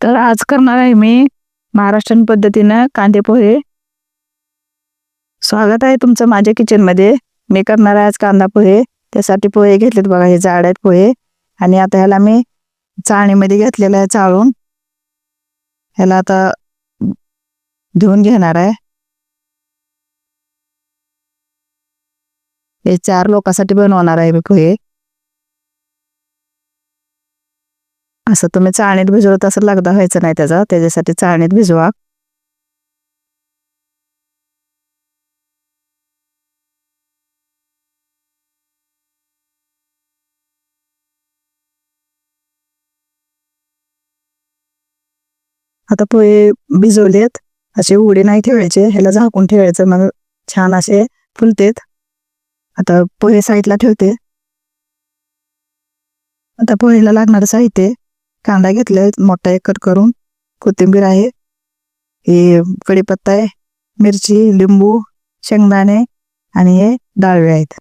तर आज करणार आहे मी महाराष्ट्रीयन पद्धतीनं कांदे पोहे. स्वागत आहे तुमचं माझ्या किचनमध्ये मी करणार आहे आज कांदा पोहे. त्यासाठी पोहे घेतलेत बघा हे जाड आहेत पोहे. आणि आता ह्याला मी चाळणीमध्ये घेतलेलं आहे चाळून. ह्याला आता धुवून घेणार आहे. हे चार लोकांसाठी बनवणार आहे मी पोहे. असं तुम्ही चाळणीत भिजवत असं लगदा व्हायचं नाही त्याचा. त्याच्यासाठी चाळणीत भिजवा. आता पोहे भिजवलेत. असे उडे नाही ठेवायचे. ह्याला झाकून ठेवायचं. मग छान असे फुलतेत. आता पोहे साईडला ठेवते. आता पोहेला लागणारं साहित्य कांदा घेतलाय मोठा एक कट करून. कोथिंबीर आहे हे कढीपत्ता आहे मिरची लिंबू शेंगदाणे आणि हे डाळवे आहेत.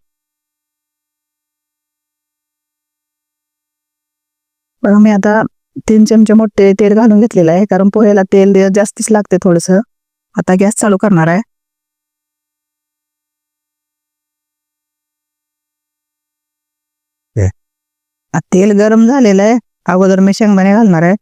बघा मी आता तीन चमचे मोठे तेल घालून घेतलेलं आहे कारण पोह्याला तेल जास्तीच लागते थोडस. आता गॅस चालू करणार आहे. तेल गरम झालेलं आहे. अगोदर मी शेंगदाणे घालणार आहे.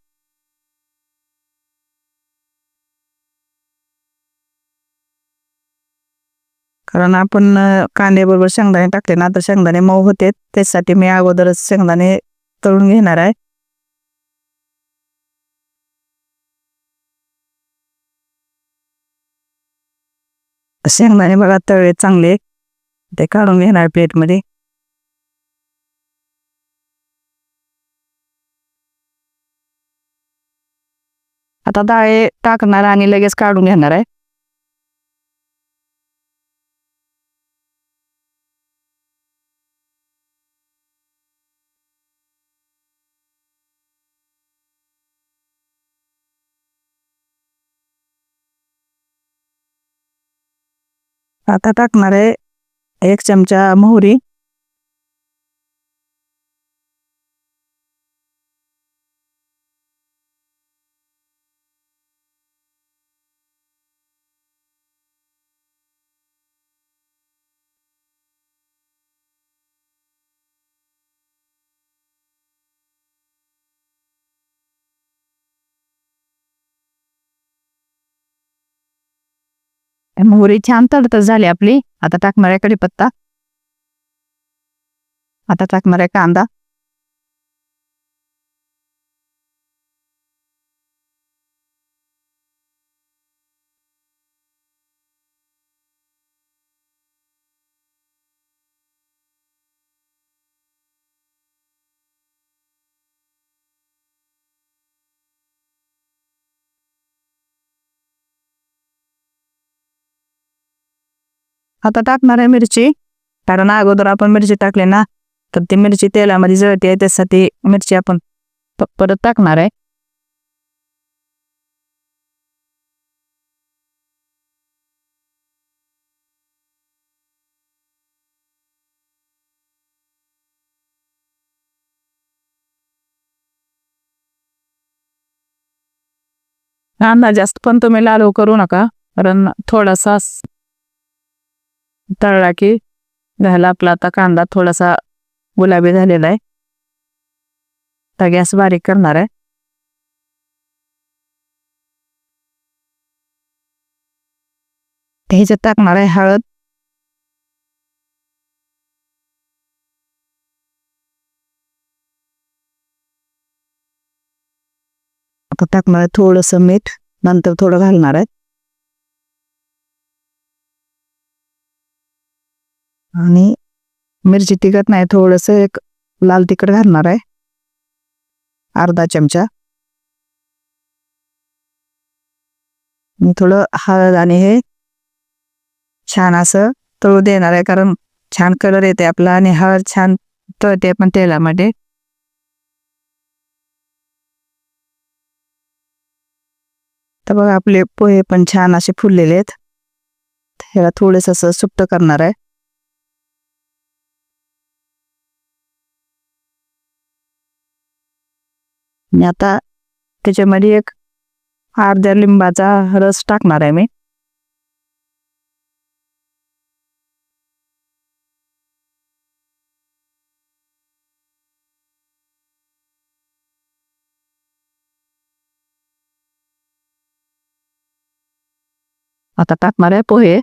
कारण आपण कांद्याबरोबर शेंगदाणे टाकले ना तर शेंगदाणे मऊ होते. त्यासाठी मी अगोदरच शेंगदाणे तळून घेणार आहे. शेंगदाणे बघा तळे चांगले. ते काढून घेणार प्लेटमध्ये आता डाळे टाकणार आणि लगेच काढून घेणार आहे. आता टाकणार आहे एक चमचा मोहरी. मोहरी छान तडतड झाली आपली. आता टाकणार आहे कढीपत्ता. आता टाकणार आहे कांदा. आता टाकणार आहे मिरची. कारण अगोदर आपण मिरची टाकली ना तर ती मिरची तेलामध्ये जळते त्यासाठी मिरची आपण परत टाकणार आहे. कांदा जास्त पण तुम्ही लालू करू नका कारण थोडासा तळला की झाला आपला आता कांदा थोडासा गुलाबी झालेला आहे. आता गॅस बारीक करणार आहे. ह्याच्यात टाकणार आहे हळद. आता टाकणार आहे थोडस मीठ नंतर थोडं घालणार आहे. आणि मिरची तिखट नाही थोडस एक लाल तिखट घालणार आहे. अर्धा चमचा. मी थोडं हळद आणि हे छान असं तळू देणार आहे कारण छान कलर येते आपला आणि हळद छान तळते पण तेलामध्ये. तर बघा आपले पोहे पण छान असे फुललेले आहेत. ह्याला थोडस असं सुट्ट करणार आहे. आणि आता त्याच्यामध्ये एक अर्ध्या लिंबाचा रस टाकणार आहे मी. आता टाकणार आहे पोहे.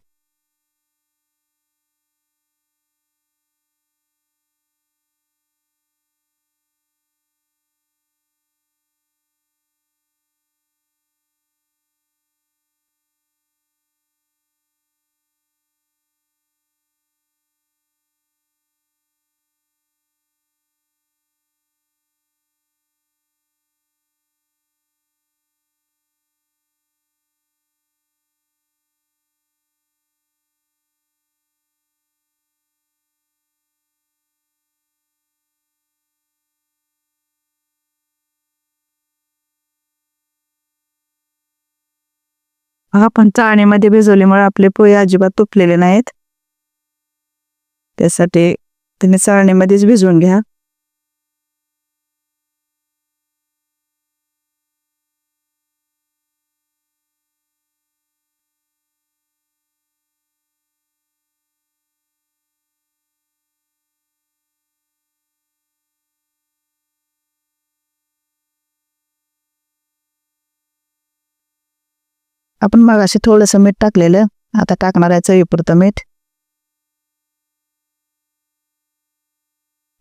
आपण चाळणीमध्ये भिजवल्यामुळे आपले पोहे अजिबात तुपलेले नाहीत. त्यासाठी तुम्ही चाळणीमध्येच भिजवून घ्या. आपण मग असे थोडंसं मीठ टाकलेलं. आता टाकणार आहे चवीपुरतं मीठ.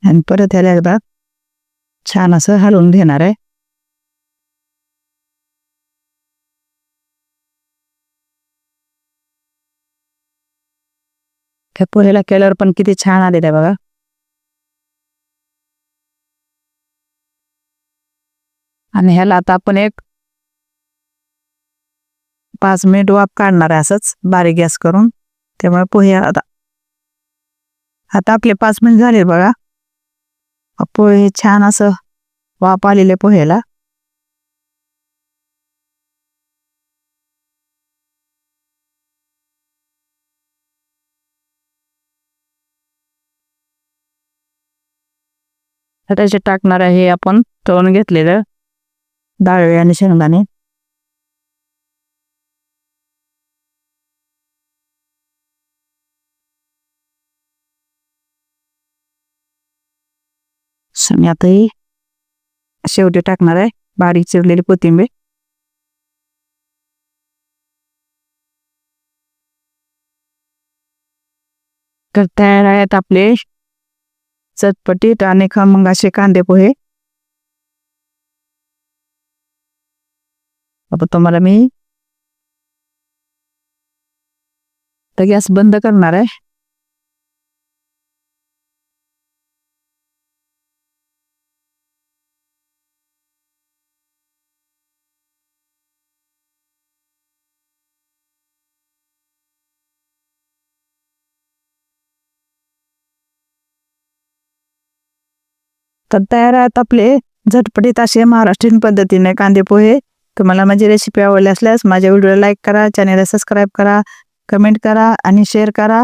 आणि परत ह्याला एकदा छान असं हलवून घेणार आहे. त्या पोहेला केल्यावर पण किती छान आलेलं आहे बघा. आणि ह्याला आता आपण एक पाच मिनिट वाफ काढणार आहे असंच बारीक गॅस करून. त्यामुळे पोहे आता आता आपले पाच मिनिट झाले बघा. पोहे छान असं वाफ आलेले पोह्याला. त्याचे टाकणार आहे आपण तळून घेतलेलं डाळवे आणि शेंगदाणे. मी आता ही शेवटी टाकणार आहे बारीक चिरलेली कोथिंबीर तर तयार आहेत आपले चटपटीत आणि खमंग असे कांदे पोहे आता तुम्हाला मी तर गॅस बंद करणार आहे तर तयार आहेत आपले झटपटीत असे महाराष्ट्रीयन पद्धतीने कांदे पोहे तुम्हाला माझी रेसिपी आवडली असल्यास माझ्या व्हिडिओला लाईक करा चॅनेलला सबस्क्राईब करा कमेंट करा आणि शेअर करा.